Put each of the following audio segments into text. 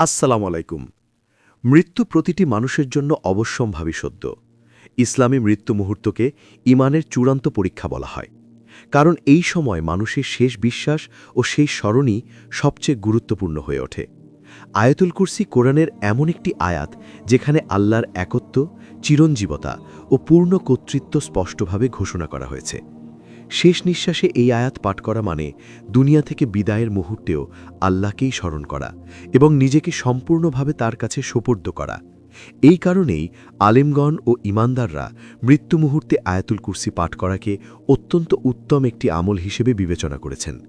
আসসালামু আলাইকুম। মৃত্যু প্রতিটি মানুষের জন্য অবশ্যম্ভাবী সদ্য। ইসলামী মৃত্যু মুহূর্তকে ইমানের চূড়ান্ত পরীক্ষা বলা হয়। কারণ এই সময় মানুষের শেষ বিশ্বাস ও সেই স্মরণই সবচেয়ে গুরুত্বপূর্ণ হয়ে ওঠে। আয়াতুল কুরসি কোরআনের এমন একটি আয়াত যেখানে আল্লাহর একত্ব, চিরঞ্জীবতা ও পূর্ণ কর্তৃত্ব স্পষ্টভাবে ঘোষণা করা হয়েছে। শেষ নিঃশ্বাসে এই আয়াত পাঠ করা মানে দুনিয়া থেকে বিদায়ের মুহূর্তেও আল্লাহকেই স্মরণ করা এবং নিজেকে সম্পূর্ণভাবে তার কাছে সোপর্দ করা। এই কারণেই আলেমগণ ও ইমানদাররা মৃত্যু মুহূর্তে আয়াতুল কুরসি পাঠ করাকে অত্যন্ত উত্তম একটি আমল হিসেবে বিবেচনা করেছেন।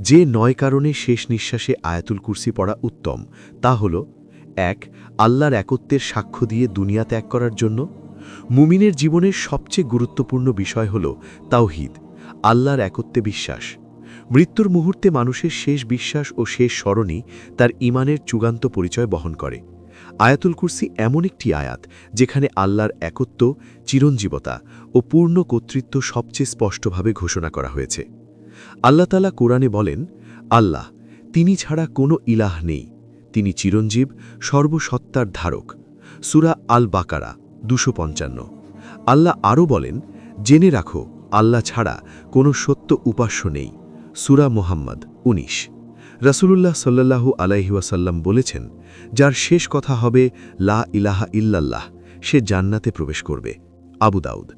যে নয় কারণে শেষ নিঃশ্বাসে আয়াতুল কুরসি পড়া উত্তম তা হল, এক, আল্লাহর একত্বের সাক্ষ্য দিয়ে দুনিয়া ত্যাগ করার জন্য। মুমিনের জীবনের সবচেয়ে গুরুত্বপূর্ণ বিষয় হল তাওহিদ। আল্লাহর একত্বে বিশ্বাস। মৃত্যুর মুহূর্তে মানুষের শেষ বিশ্বাস ও শেষ স্মরণই তার ইমানের চূড়ান্ত পরিচয় বহন করে। আয়াতুল কুরসি এমন একটি আয়াত যেখানে আল্লাহর একত্ব, চিরঞ্জীবতা ও পূর্ণ কর্তৃত্ব সবচেয়ে স্পষ্টভাবে ঘোষণা করা হয়েছে। আল্লাহতালা কোরআনে বলেন, আল্লাহ, তিনি ছাড়া কোনো ইলাহ নেই। তিনি চিরঞ্জীব, সর্বসত্তার ধারক। সুরা আল বাকারা দুশো পঞ্চান্ন। আল্লাহ আরও বলেন, জেনে রাখো আল্লাহ ছাড়া কোনো সত্য উপাস্য নেই। সুরা মোহাম্মদ ১৯ রাসূলুল্লাহ সাল্লাল্লাহু আলাইহিওয়াসাল্লাম বলেছেন, যার শেষ কথা হবে, লা ইলাহা ইল্লাল্লাহ, সে জান্নাতে প্রবেশ করবে। আবু দাউদ।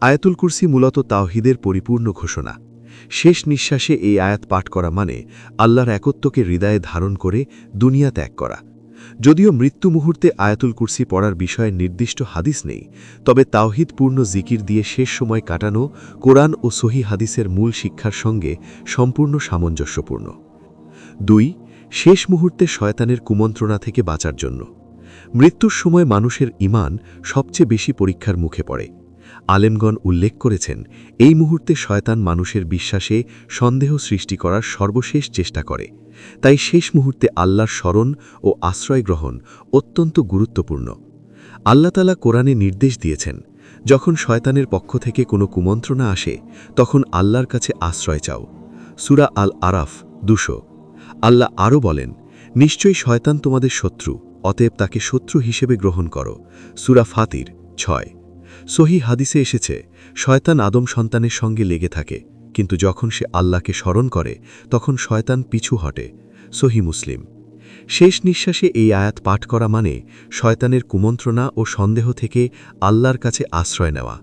আয়াতুল কুরসি মূলত তাওহিদের পরিপূর্ণ ঘোষণা। শেষ নিঃশ্বাসে এই আয়াত পাঠ করা মানে আল্লাহর একত্বকে হৃদয়ে ধারণ করে দুনিয়া ত্যাগ করা। যদিও মৃত্যু মুহূর্তে আয়াতুল কুরসি পড়ার বিষয়ে নির্দিষ্ট হাদিস নেই, তবে তাওহিদপূর্ণ জিকির দিয়ে শেষ সময় কাটানো কোরআন ও সহি হাদিসের মূল শিক্ষার সঙ্গে সম্পূর্ণ সামঞ্জস্যপূর্ণ। দুই, শেষ মুহূর্তে শয়তানের কুমন্ত্রণা থেকে বাঁচার জন্য। মৃত্যুর সময় মানুষের ইমান সবচেয়ে বেশি পরীক্ষার মুখে পড়ে। আলেমগণ উল্লেখ করেছেন, এই মুহূর্তে শয়তান মানুষের বিশ্বাসে সন্দেহ সৃষ্টি করার সর্বশেষ চেষ্টা করে। তাই শেষ মুহূর্তে আল্লাহর স্মরণ ও আশ্রয় গ্রহণ অত্যন্ত গুরুত্বপূর্ণ। আল্লাতালা কোরআনে নির্দেশ দিয়েছেন, যখন শয়তানের পক্ষ থেকে কোনো কুমন্ত্রণা আসে, তখন আল্লাহর কাছে আশ্রয় চাও। সুরা আল আরাফ দুশো। আল্লাহ আরও বলেন, নিশ্চয়ই শয়তান তোমাদের শত্রু, অতএব তাকে শত্রু হিসেবে গ্রহণ করো। সুরা ফাতির, ছয়। সহি হাদিসে এসেছে, শয়তান আদম সন্তানের সঙ্গে লেগে থাকে, কিন্তু যখন সে আল্লাহকে স্মরণ করে, তখন শয়তান পিছু হটে, সহি মুসলিম। শেষ নিঃশ্বাসে এই আয়াত পাঠ করা মানে শয়তানের কুমন্ত্রণা ও সন্দেহ থেকে আল্লাহর কাছে আশ্রয় নেওয়া।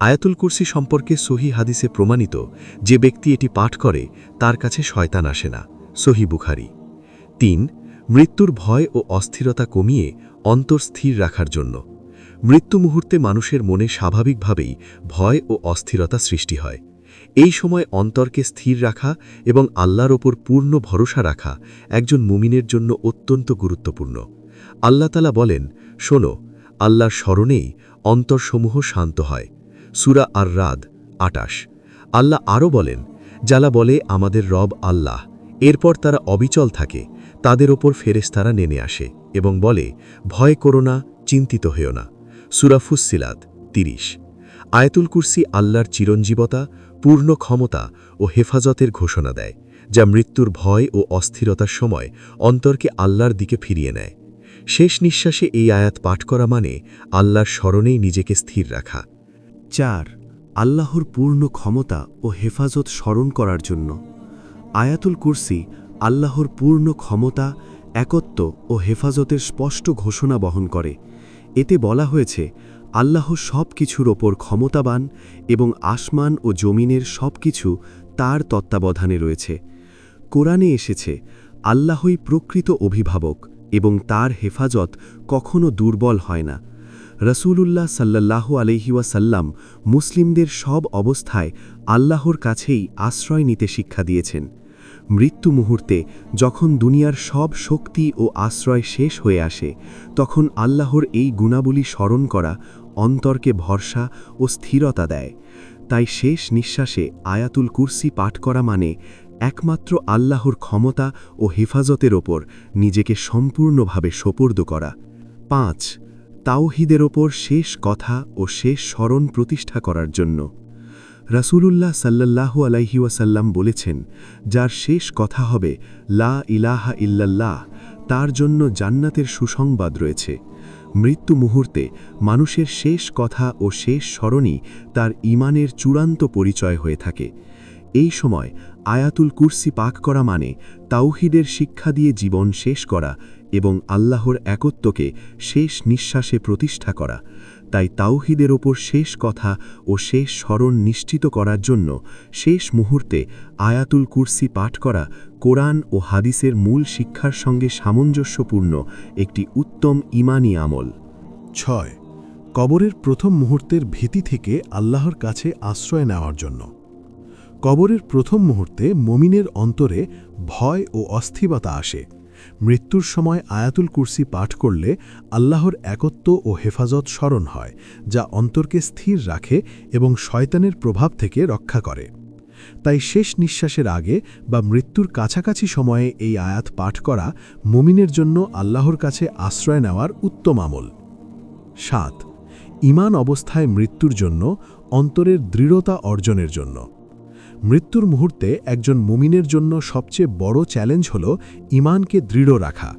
আয়াতুল কুরসি সম্পর্কে সহি হাদিসে প্রমাণিত, যে ব্যক্তি এটি পাঠ করে, তার কাছে শয়তান আসে না, সহি বুখারি। তিন, মৃত্যুর ভয় ও অস্থিরতা কমিয়ে অন্তর স্থির রাখার জন্য। মৃত্যু মুহূর্তে মানুষের মনে স্বাভাবিকভাবেই ভয় ও অস্থিরতা সৃষ্টি হয়। এই সময় অন্তরকে স্থির রাখা এবং আল্লাহর ওপর পূর্ণ ভরসা রাখা একজন মুমিনের জন্য অত্যন্ত গুরুত্বপূর্ণ। আল্লাহতালা বলেন, শোনো, আল্লাহর স্মরণেই অন্তরসমূহ শান্ত হয়। সুরা আর রাদ আটাশ। আল্লাহ আরও বলেন যারা বলে আমাদের রব আল্লাহ, এরপর তারা অবিচল থাকে, তাদের ওপর ফেরেস্তারা নেমে আসে এবং বলে, ভয় করো না, চিন্তিত হয়েও না সুরাফুসিলাদ তিরিশ। আয়াতুল কুরসি আল্লাহর চিরঞ্জীবতা, পূর্ণ ক্ষমতা ও হেফাজতের ঘোষণা দেয়, যা মৃত্যুর ভয় ও অস্থিরতার সময় অন্তরকে আল্লাহর দিকে ফিরিয়ে নেয়। শেষ নিঃশ্বাসে এই আয়াত পাঠ করা মানে আল্লাহর স্মরণেই নিজেকে স্থির রাখা। চার, আল্লাহর পূর্ণ ক্ষমতা ও হেফাজত স্মরণ করার জন্য। আয়াতুল কুরসি আল্লাহর পূর্ণ ক্ষমতা, একত্ব ও হেফাজতের স্পষ্ট ঘোষণা বহন করে। এতে বলা হয়েছে, আল্লাহ সব কিছুর ওপর ক্ষমতাবান এবং আসমান ও জমিনের সব কিছু তার তত্ত্বাবধানে রয়েছে। কোরআনে এসেছে, আল্লাহই প্রকৃত অভিভাবক এবং তার হেফাজত কখনো দুর্বল হয় না। রসুলুল্লাহ সাল্লাহ আলহিওয়াসাল্লাম মুসলিমদের সব অবস্থায় আল্লাহর কাছেই আশ্রয় নিতে শিক্ষা দিয়েছেন। মৃত্যু মুহূর্তে যখন দুনিয়ার সব শক্তি ও আশ্রয় শেষ হয়ে আসে, তখন আল্লাহর এই গুণাবলী স্মরণ করা অন্তরকে ভরসা ও স্থিরতা দেয়। তাই শেষ নিঃশ্বাসে আয়াতুল কুরসি পাঠ করা মানে একমাত্র আল্লাহর ক্ষমতা ও হেফাজতের ওপর নিজেকে সম্পূর্ণভাবে সোপর্দ করা। পাঁচ, তাওহিদের ওপর শেষ কথা ও শেষ স্মরণ প্রতিষ্ঠা করার জন্য। রাসূলুল্লাহ সাল্লাল্লাহু আলাইহি ওয়াসাল্লাম বলেছেন, যার শেষ কথা হবে, লা ইলাহা ইল্লাল্লাহ, তার জন্য জান্নাতের সুসংবাদ রয়েছে। মৃত্যু মুহূর্তে মানুষের শেষ কথা ও শেষ স্মরণই তার ইমানের চূড়ান্ত পরিচয় হয়ে থাকে। এই সময় আয়াতুল কুরসি পাক করা মানে তাওহিদের শিক্ষা দিয়ে জীবন শেষ করা এবং আল্লাহর একত্বকে শেষ নিঃশ্বাসে প্রতিষ্ঠা করা। তাই তাওহিদের ওপর শেষ কথা ও শেষ স্মরণ নিশ্চিত করার জন্য শেষ মুহূর্তে আয়াতুল কুরসি পাঠ করা কোরআন ও হাদিসের মূল শিক্ষার সঙ্গে সামঞ্জস্যপূর্ণ একটি উত্তম ইমানি আমল। ছয়, কবরের প্রথম মুহূর্তের ভীতি থেকে আল্লাহর কাছে আশ্রয় নেওয়ার জন্য। কবরের প্রথম মুহূর্তে মমিনের অন্তরে ভয় ও অস্থিরতা আসে। মৃত্যুর সময় আয়াতুল কুরসি পাঠ করলে আল্লাহর একত্ব ও হেফাজত স্মরণ হয়, যা অন্তরকে স্থির রাখে এবং শয়তানের প্রভাব থেকে রক্ষা করে। তাই শেষ নিঃশ্বাসের আগে বা মৃত্যুর কাছাকাছি সময়ে এই আয়াত পাঠ করা মুমিনের জন্য আল্লাহর কাছে আশ্রয় নেওয়ার উত্তম আমল। সাত, ইমান অবস্থায় মৃত্যুর জন্য, অন্তরের দৃঢ়তা অর্জনের জন্য। মৃত্যুর মুহূর্তে একজন মুমিনের জন্য সবচেয়ে বড় চ্যালেঞ্জ হল ইমানকে দৃঢ় রাখা।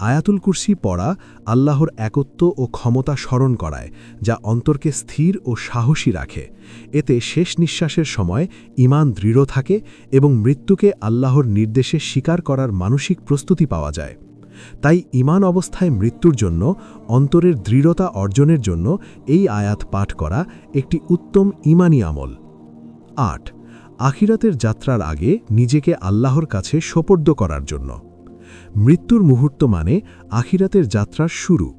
আয়াতুল কুরসি পড়া আল্লাহর একত্ব ও ক্ষমতা স্মরণ করায়, যা অন্তরকে স্থির ও সাহসী রাখে। এতে শেষ নিঃশ্বাসের সময় ইমান দৃঢ় থাকে এবং মৃত্যুকে আল্লাহর নির্দেশে স্বীকার করার মানসিক প্রস্তুতি পাওয়া যায়। তাই ইমান অবস্থায় মৃত্যুর জন্য, অন্তরের দৃঢ়তা অর্জনের জন্য এই আয়াত পাঠ করা একটি উত্তম ইমানি আমল। আট আখিরাতের যাত্রার আগে নিজেকে আল্লাহর কাছে সোপর্দ করার জন্য। মৃত্যুর মুহূর্ত মানে আখিরাতের যাত্রার শুরু।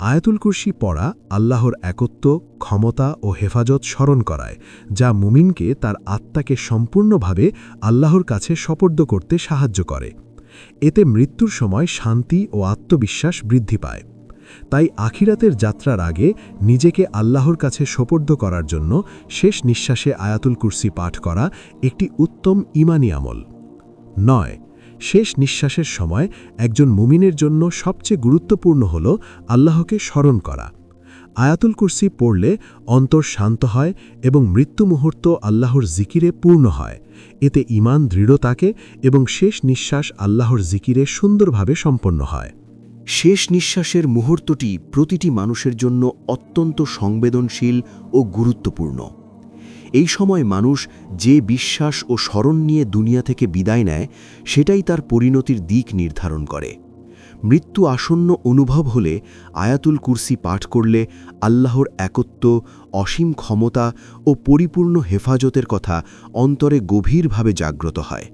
আয়াতুল কুরসি পড়া আল্লাহর একত্ব, ক্ষমতা ও হেফাজত স্মরণ করায়, যা মুমিনকে তার আত্মাকে সম্পূর্ণভাবে আল্লাহর কাছে সপর্দ করতে সাহায্য করে। এতে মৃত্যুর সময় শান্তি ও আত্মবিশ্বাস বৃদ্ধি পায়। তাই আখিরাতের যাত্রার আগে নিজেকে আল্লাহর কাছে সোপর্দ করার জন্য শেষ নিঃশ্বাসে আয়াতুল কুরসি পাঠ করা একটি উত্তম ইমানি আমল। নয়, শেষ নিঃশ্বাসের সময় একজন মুমিনের জন্য সবচেয়ে গুরুত্বপূর্ণ হল আল্লাহকে স্মরণ করা। আয়াতুল কুরসি পড়লে অন্তর শান্ত হয় এবং মৃত্যু মুহূর্ত আল্লাহর জিকিরে পূর্ণ হয়। এতে ইমান দৃঢ় থাকে এবং শেষ নিঃশ্বাস আল্লাহর জিকিরে সুন্দরভাবে সম্পন্ন হয়। শেষ নিঃশ্বাসের মুহূর্তটি প্রতিটি মানুষের জন্য অত্যন্ত সংবেদনশীল ও গুরুত্বপূর্ণ। এই সময় মানুষ যে বিশ্বাস ও স্মরণ নিয়ে দুনিয়া থেকে বিদায় নেয়, সেটাই তার পরিণতির দিক নির্ধারণ করে। মৃত্যু আসন্ন অনুভব হলে আয়াতুল কুরসি পাঠ করলে আল্লাহর একত্ব, অসীম ক্ষমতা ও পরিপূর্ণ হেফাজতের কথা অন্তরে গভীরভাবে জাগ্রত হয়।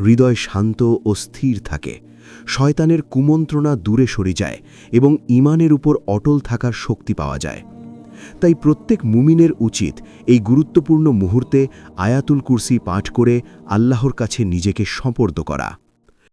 হৃদয় শান্ত ও স্থির থাকে। শয়তানের কুমন্ত্রণা দূরে সরে যায় এবং ইমানের উপর অটল থাকার শক্তি পাওয়া যায়। তাই প্রত্যেক মুমিনের উচিত এই গুরুত্বপূর্ণ মুহূর্তে আয়াতুল কুরসি পাঠ করে আল্লাহর কাছে নিজেকে সম্পর্দ করা।